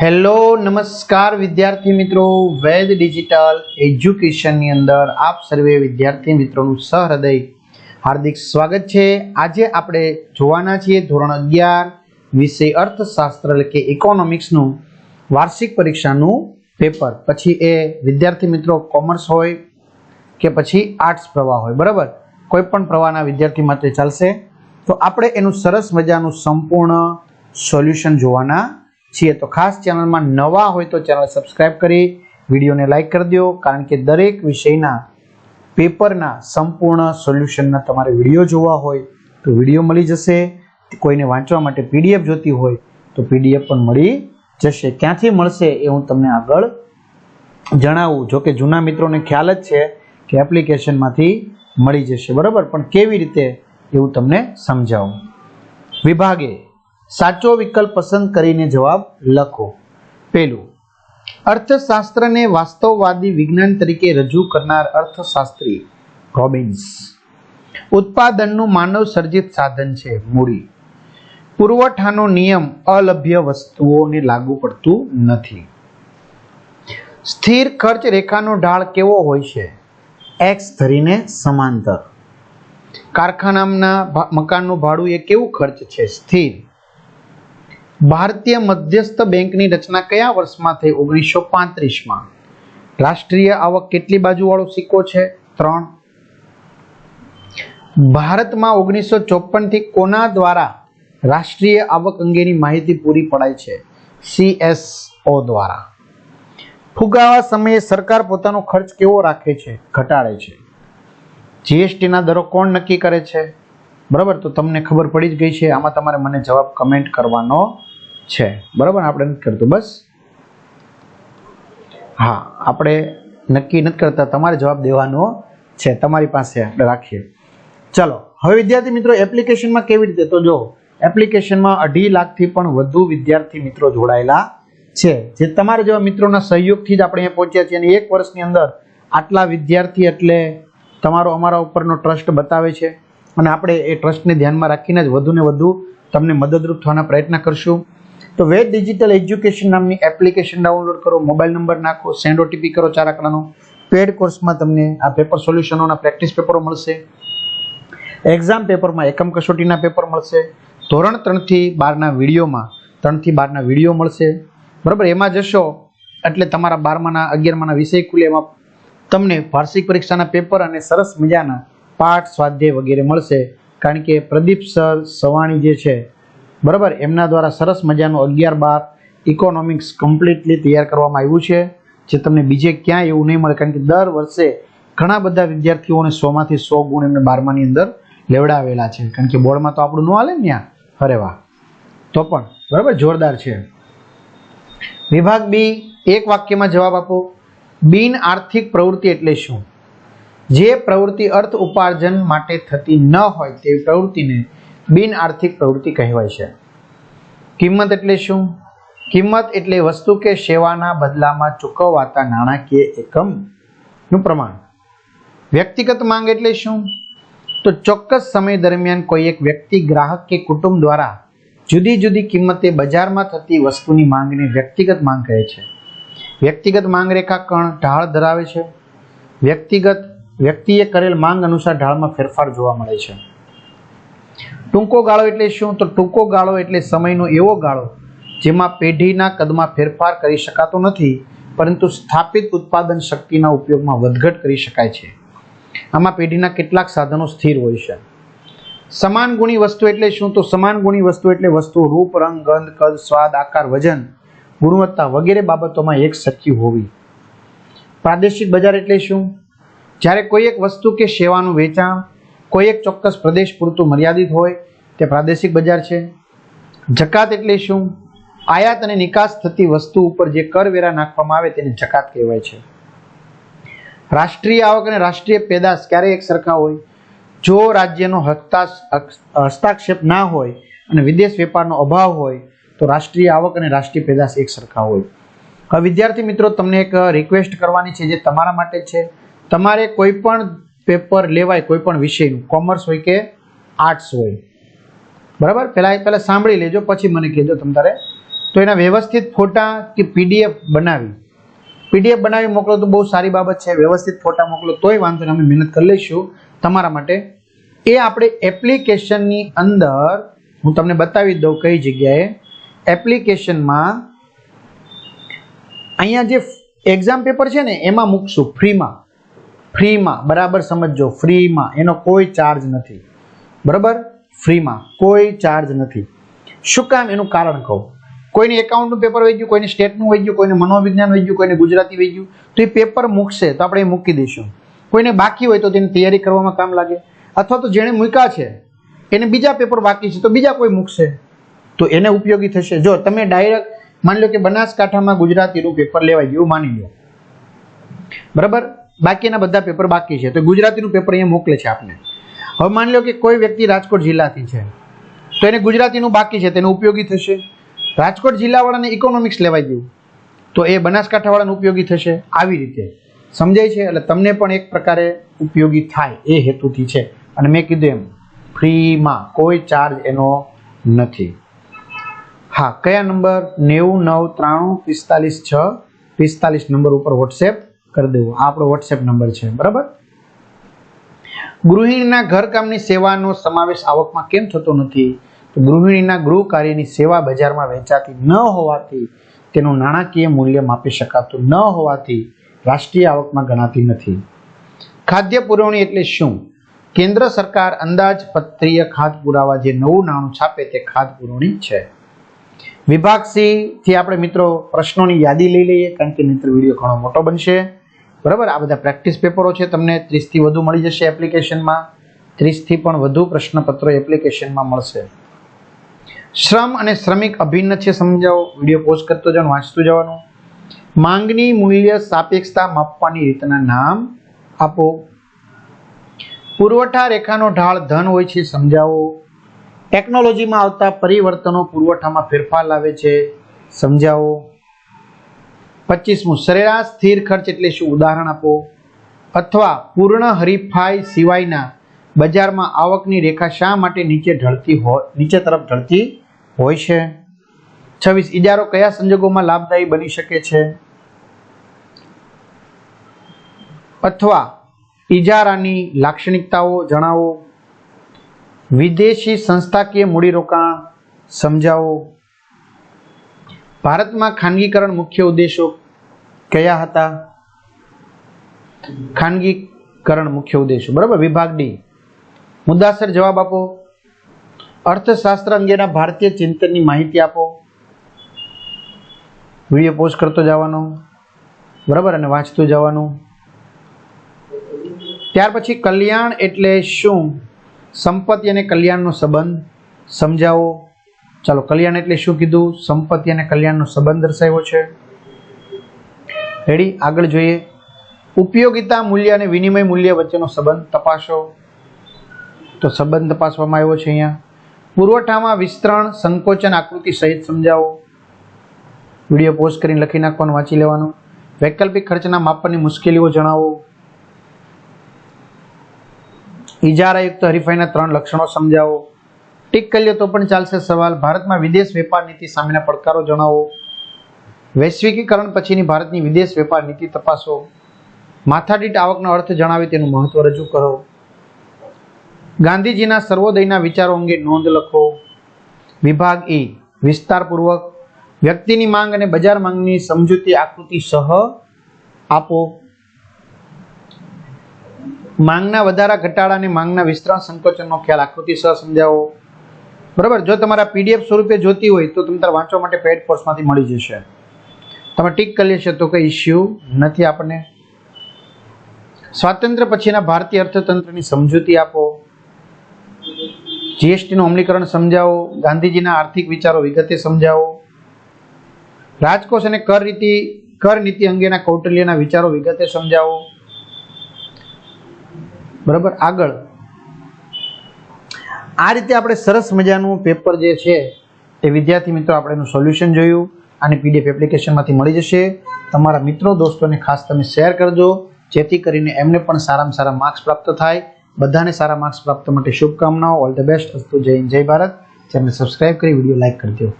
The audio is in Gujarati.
હેલો, નમસ્કાર વિદ્યાર્થી મિત્રો. વેદ ડિજિટલ એજ્યુકેશનની અંદર આપ સર્વે વિદ્યાર્થી મિત્રોનું સહૃદય. હાર્દિક સ્વાગત છે. આજે આપણે જોવાના છીએ ધોરણ અગિયાર, વિષય અર્થશાસ્ત્ર એટલે કે ઇકોનોમિક્સનું વાર્ષિક પરીક્ષાનું પેપર પછી એ વિદ્યાર્થી મિત્રો કોમર્સ હોય કે પછી આર્ટ્સ પ્રવાહ હોય, બરાબર? કોઈ પણ પ્રવાહના વિદ્યાર્થી માટે ચાલશે. તો આપણે એનું સરસ મજાનું સંપૂર્ણ સોલ્યુશન જોવાના છીએ. તો ખાસ ચેનલમાં નવા હોય તો ચેનલ સબસ્ક્રાઈબ કરી વિડીયોને લાઈક કરી દો, કારણ કે દરેક વિષયના પેપરના સંપૂર્ણ સોલ્યુશનના તમારે વીડિયો જોવા હોય તો વીડિયો મળી જશે. કોઈને વાંચવા માટે પીડીએફ જોતી હોય તો પીડીએફ પણ મળી જશે. ક્યાંથી મળશે એ હું તમને આગળ જણાવું. જો કે જૂના મિત્રોને ખ્યાલ જ છે કે એપ્લિકેશનમાંથી મળી જશે. બરાબર? પણ કેવી રીતે એવું તમને સમજાવું? વિભાગે સાચો વિકલ્પ પસંદ કરીને જવાબ લખો. પેલું અર્થશાસ્ત્રને વાસ્તવવાદી વિજ્ઞાન તરીકે રજૂ કરનાર અર્થશાસ્ત્રી રોબિન્સ. ઉત્પાદનનું માનવ સર્જિત સાધન છે. મૂડી, પુરવઠાનો નિયમ અલભ્ય વસ્તુઓને લાગુ પડતું નથી. સ્થિર ખર્ચ રેખાનો ઢાળ કેવો હોય છે? એક્સ ધરીને સમાંતર. કારખાનાના મકાનનું ભાડું એ કેવું ખર્ચ છે? સ્થિર. ભારતીય મધ્યસ્થ બેંકની રચના કયા વર્ષમાં થઈ? ઓગણીસો પાંત્રીસમાં. રાષ્ટ્રીય આવક કેટલી બાજુવાળો સિક્કો છે? ત્રણ. ભારતમાં ઓગણીસો ચોપનથી કોના દ્વારા રાષ્ટ્રીય આવક અંગેની માહિતી પૂરી પડાય છે? સીએસઓ દ્વારા. ફુગાવા સમયે સરકાર પોતાનો ખર્ચ કેવો રાખે છે? ઘટાડે છે. જીએસટીના દરો કોણ નક્કી કરે છે? બરાબર, તો તમને ખબર પડી જ ગઈ છે. આમાં તમારે મને જવાબ કમેન્ટ કરવાનો છે. બરાબર? આપણે નથી કરતું. બસ? હા, આપણે નક્કી નથી કરતા. તમારે જવાબ દેવાનો છે. તમારી પાસે રાખીએ. ચલો, હવે વિદ્યાર્થી મિત્રો, એપ્લિકેશનમાં કેવી રીતે? તો જો એપ્લિકેશનમાં અઢી લાખથી પણ વધુ વિદ્યાર્થી મિત્રો જોડાયેલા છે. જે તમારા જેવા મિત્રોના સહયોગથી જ આપણે અહીંયા પહોંચ્યા છીએ. અને એક વર્ષની અંદર આટલા વિદ્યાર્થી એટલે તમારો અમારા ઉપરનો ટ્રસ્ટ બતાવે છે. અને આપણે એ ટ્રસ્ટને ધ્યાનમાં રાખીને જ વધુને વધુ તમને મદદરૂપ થવાના પ્રયત્ન કરશું. તો વેદ ડિજિટલ એજ્યુકેશન નામની એપ્લિકેશન ડાઉનલોડ કરો, મોબાઈલ નંબર નાખો, સેન્ડ ઓટીપી કરો ચાર આંકડાનો પેડ કોર્સમાં તમને આ પેપર સોલ્યુશનોના પ્રેક્ટિસ પેપરો મળશે. એક્ઝામ પેપરમાં એકમ કસોટીના પેપર મળશે. ધોરણ ત્રણથી બારના વિડીયોમાં ત્રણથી બારના વીડિયો મળશે. બરાબર? એમાં જશો એટલે તમારા બારમાના, અગિયારમાના વિષય ખુલે. એમાં તમને વાર્ષિક પરીક્ષાના પેપર અને સરસ મજાના પાઠ, સ્વાધ્યાય વગેરે મળશે. કારણ કે પ્રદીપ સર સવાણી જે છે બરાબર? એમના દ્વારા સરસ મજાનું અગિયાર બાર ઇકોનોમિક્સ કમ્પ્લીટલી તૈયાર કરવામાં આવ્યું છે, જે તમને બીજે ક્યાંય એવું નહીં મળે, કારણ કે દર વર્ષે ઘણા બધા વિદ્યાર્થીઓને સોમાંથી સો ગુણ એમને બારમાની અંદર લેવડાવેલા છે. કારણ કે બોર્ડમાં તો આપણું ન હાલે ને ત્યાં? અરે વાહ. તો પણ, બરાબર? જોરદાર છે. વિભાગ બી, એક વાક્યમાં જવાબ આપો. બિન આર્થિક પ્રવૃત્તિ એટલે શું? જે પ્રવૃત્તિ અર્થ ઉપાર્જન માટે થતી ન હોય તેવી પ્રવૃત્તિને બિન આર્થિક પ્રવૃત્તિ કહેવાય છે. કિંમત એટલે શું? કિંમત એટલે વસ્તુ કે સેવાના બદલામાં ચૂકવાતા નાણાકીય એકમનું પ્રમાણ. વ્યક્તિગત માંગ એટલે શું? તો ચોક્કસ સમય દરમિયાન કોઈ એક વ્યક્તિ, ગ્રાહક કે કુટુંબ દ્વારા જુદી જુદી કિંમતે બજારમાં થતી વસ્તુની માંગને વ્યક્તિગત માંગ કહે છે. વ્યક્તિગત માંગ રેખા કણ ઢાળ ધરાવે છે. વ્યક્તિગત વ્યક્તિએ કરેલ માંગ અનુસાર ઢાળમાં ફેરફાર જોવા મળે છે. ટૂંકો ગાળો એટલે શું? તો ટૂંકો ગાળો એટલે સમયનો એવો ગાળો જેમાં પેઢીના કદમાં ફેરફાર કરી શકાતો નથી, પરંતુ સ્થાપિત ઉત્પાદન શક્તિના ઉપયોગમાં વધઘટ કરી શકાય છે. આમાં પેઢીના કેટલાક સાધનો સ્થિર હોય છે. સમાન ગુણી વસ્તુ એટલે શું? તો સમાન ગુણી વસ્તુ એટલે વસ્તુ, રૂપ, રંગ, ગંધ, કદ, સ્વાદ, આકાર, વજન, ગુણવત્તા વગેરે બાબતોમાં એક સરખી હોવી. પ્રાદેશિક બજાર એટલે શું? જ્યારે કોઈ એક વસ્તુ કે સેવાનું વેચાણ કોઈ એક ચોક્કસ પ્રદેશ પૂરતું મર્યાદિત હોય, તે પ્રાદેશિક બજાર છે. જકાત એટલે શું? આયાત અને નિકાસ થતી વસ્તુ ઉપર જે કરવેરા નાખવામાં આવે તેને જકાત કહેવાય છે. રાષ્ટ્રીય આવક અને રાષ્ટ્રીય પેદાશ ક્યારે એક સરખા હોય? જો રાજ્યનો હસ્તાક્ષ, હસ્તાક્ષેપ ના હોય અને વિદેશ વેપારનો અભાવ હોય, તો રાષ્ટ્રીય આવક અને રાષ્ટ્રીય પેદાશ એક સરખા હોય. હવે વિદ્યાર્થી મિત્રો, તમને એક રિક્વેસ્ટ કરવાની છે જે તમારા માટે છે. તમારે કોઈ પણ પેપર લેવાય કોઈ પણ વિષયનું. કોમર્સ હોય કે આર્ટ્સ હોય. બરાબર? પહેલાં પહેલાં સાંભળી લેજો, પછી મને કહેજો તમ તારે. તો એના વ્યવસ્થિત ફોટા કે પીડીએફ બનાવી. પીડીએફ બનાવી મોકલો તો બહુ સારી બાબત છે. વ્યવસ્થિત ફોટા મોકલો તોય વાંધો અમે મહેનત કરી લઈશું તમારા માટે. એ આપણે એપ્લિકેશનની અંદર, હું તમને બતાવી દઉં કઈ જગ્યાએ. એપ્લિકેશનમાં અહીંયા જે એક્ઝામ પેપર છે ને, એમાં મૂકશું, ફ્રીમાં. ફ્રીમાં, બરાબર સમજજો, ફ્રીમાં, એનો કોઈ ચાર્જ નથી. બરાબર? ફ્રીમાં, કોઈ ચાર્જ નથી. શું કામ એનું કારણ કહું? કોઈને એકાઉન્ટનું પેપર વહી ગયું, કોઈને સ્ટેટનું વહી ગયું, કોઈને મનોવિજ્ઞાન વહી ગયું, કોઈને ગુજરાતી વહી ગયું, તો એ પેપર મૂકશે, તો આપણે એ મૂકી દઈશું. કોઈને બાકી હોય તો તેની તૈયારી કરવામાં કામ લાગે. અથવા તો જેણે મૂક્યા છે, એને બીજા પેપર બાકી છે, તો બીજા કોઈ મૂકશે. તો એને ઉપયોગી થશે. જો તમે ડાયરેક્ટ માની લો કે બનાસકાંઠામાં ગુજરાતીનું પેપર લેવાય ગયું માની લો. બરાબર? બાકીના બધા પેપર બાકી છે. તો ગુજરાતીનું પેપર અહીંયા મોકલે છે આપને. હવે માની લો કે કોઈ વ્યક્તિ રાજકોટ જિલ્લાથી છે, તો એને ગુજરાતીનું બાકી છે તેનો ઉપયોગી થશે? રાજકોટ જિલ્લાવાળાને ઇકોનોમિક્સ લેવાઈ ગયું. તો એ બનાસકાંઠાવાળાને ઉપયોગી થશે? આવી રીતે. સમજાય છે? એટલે તમને પણ એક પ્રકારે ઉપયોગી થાય એ હેતુથી છે. અને મેં કીધું એમ, ફ્રીમાં કોઈ ચાર્જ એનો નથી. હા, કયા નંબર? નેવું, નવ, ત્રાણું, પિસ્તાલીસ, છ, પિસ્તાલીસ નંબર ઉપર વોટ્સએપ કરી દેવું. આ આપણો વોટ્સએપ નંબર છે. બરાબર? ગૃહિણીના ઘરકામની સેવાનો સમાવેશ આવકમાં કેમ થતો નથી? તો ગૃહિણીના ગૃહ કાર્યની સેવા બજારમાં વેચાતી ન હોવાથી તેનું નાણાકીય મૂલ્ય માપી શકાતું ન હોવાથી રાષ્ટ્રીય આવકમાં ગણાતી નથી. ખાદ્ય પુરવણી એટલે શું? કેન્દ્ર સરકાર અંદાજપત્રીય ખાદ્ય પુરાવા જે નવું નાણું છાપે તે ખાદ્ય પુરવણી છે. વિભાગ સી થી આપણે મિત્રો પ્રશ્નોની યાદી લઈ લઈએ, કારણ કે નહીતર વીડિયો ઘણો મોટો બનશે. બરાબર? આ બધા પ્રેક્ટિસ પેપરો છે, તમને ત્રીસથી વધુ મળી જશે એપ્લિકેશનમાં. ત્રીસથી પણ વધુ પ્રશ્નપત્રો એપ્લિકેશનમાં મળશે. શ્રમ અને શ્રમિક અભિન્ન છે, સમજાવો. વીડિયો પોઝ કરતો જવાનું વાંચતું જવાનું. માંગની મૂલ્ય સાપેક્ષતા માપવાની રીતના નામ આપો. પુરવઠા રેખાનો ઢાળ ધન હોય છે, સમજાવો. ટેકનોલોજીમાં આવતા પરિવર્તનો પુરવઠામાં ફેરફાર લાવે છે, સમજાવો. પચીસમું, સરેરાશ સ્થિર ખર્ચ એટલે શું? ઉદાહરણ આપો. અથવા પૂર્ણ હરીફાઈ સિવાયના બજારમાં આવકની રેખા શા માટે નીચે ઢળતી હોય નીચે તરફ ઢળતી હોય છે? છવ્વીસ ઇજારો કયા સંજોગોમાં લાભદાયી બની શકે છે? અથવા ઇજારાની લાક્ષણિકતાઓ જણાવો. વિદેશી સંસ્થાકીય મૂડીરોકાણ સમજાવો. ભારતમાં ખાનગીકરણ મુખ્ય ઉદ્દેશો કયા હતા? ખાનગીકરણ મુખ્ય ઉદ્દેશો. બરાબર? વિભાગ ડી. મુદ્દાસર જવાબ આપો. અર્થશાસ્ત્ર અંગેના ભારતીય ચિંતનની માહિતી આપો. વીડિયો પોસ્ટ કરતો જવાનો. બરાબર? અને વાંચતું જવાનું. ત્યાર પછી કલ્યાણ એટલે શું? સંપત્તિ અને કલ્યાણનો સંબંધ સમજાવો. ચાલો, કલ્યાણ એટલે શું કીધું? સંપત્તિ અને કલ્યાણનો સંબંધ દર્શાવ્યો છે. રેડી આગળ જોઈએ. ઉપયોગિતા, મૂલ્ય અને વિનિમય મૂલ્ય વચ્ચેનો સંબંધ તપાસો. તો સંબંધ તપાસવામાં આવ્યો છે અહીંયા. પુરવઠામાં વિસ્તરણ, સંકોચન, આકૃતિ સહિત સમજાવો. વીડિયો પોસ્ટ કરીને લખી નાખવાનું, વાંચી લેવાનું. વૈકલ્પિક ખર્ચના માપનની મુશ્કેલીઓ જણાવો. ઇજારાયુક્ત હરીફાઈના ત્રણ લક્ષણો સમજાવો. ટીક કરીએ તો પણ ચાલશે સવાલ. ભારતમાં વિદેશ વેપાર નીતિ સામેના પડકારો જણાવો. વૈશ્વિકીકરણ પછીની ભારતની વિદેશ વેપાર નીતિ તપાસો. માથાદીઠ આવકનો અર્થ જણાવી તેનું મહત્વ રજૂ કરો. ગાંધીજીના સર્વોદયના વિચારો અંગે નોંધ લખો. વિભાગ એ, વિસ્તારપૂર્વક, વ્યક્તિની માંગ અને બજાર માંગની સમજૂતી આકૃતિ સહ આપો. માંગના વધારા ઘટાડા અને માંગના વિસ્તરણ સંકોચનનો ખ્યાલ આકૃતિ સહ સમજાવો. બરાબર? જો તમારા પીડીએફ સ્વરૂપે જોતી હોય તો તમે વાંચવા માટે પેડ કોર્સમાંથી મળી જશે. તમે ટીક કરી લેશો તો કંઈ ઇસ્યુ નથી આપણને. સ્વાતંત્ર્ય પછીના ભારતીય અર્થતંત્રની સમજૂતી આપો. જીએસટીનું અમલીકરણ સમજાવો. ગાંધીજીના આર્થિક વિચારો વિગતે સમજાવો. રાજકોષ અને કર રીતિ, કર નીતિ અંગેના કૌટલ્યના વિચારો વિગતે સમજાવો. બરાબર? આગળ. આ રીતે આપણે સરસ મજાનું પેપર જે છે, એ વિદ્યાર્થી મિત્રો આપણે એનું સોલ્યુશન જોયું અને પીડીએફ એપ્લિકેશનમાંથી મળી જશે. તમારા મિત્રો, દોસ્તોને ખાસ તમે શેર કરજો, જેથી કરીને એમને પણ સારામાં સારા માર્ક્સ પ્રાપ્ત થાય. બધાને સારા માર્ક્સ પ્રાપ્ત માટે શુભકામનાઓ. ઓલ ધ બેસ્ટ અસ્તુ જય જય ભારત. ચેનલ સબસ્ક્રાઇબ કરી, વીડિયો લાઇક કરજો.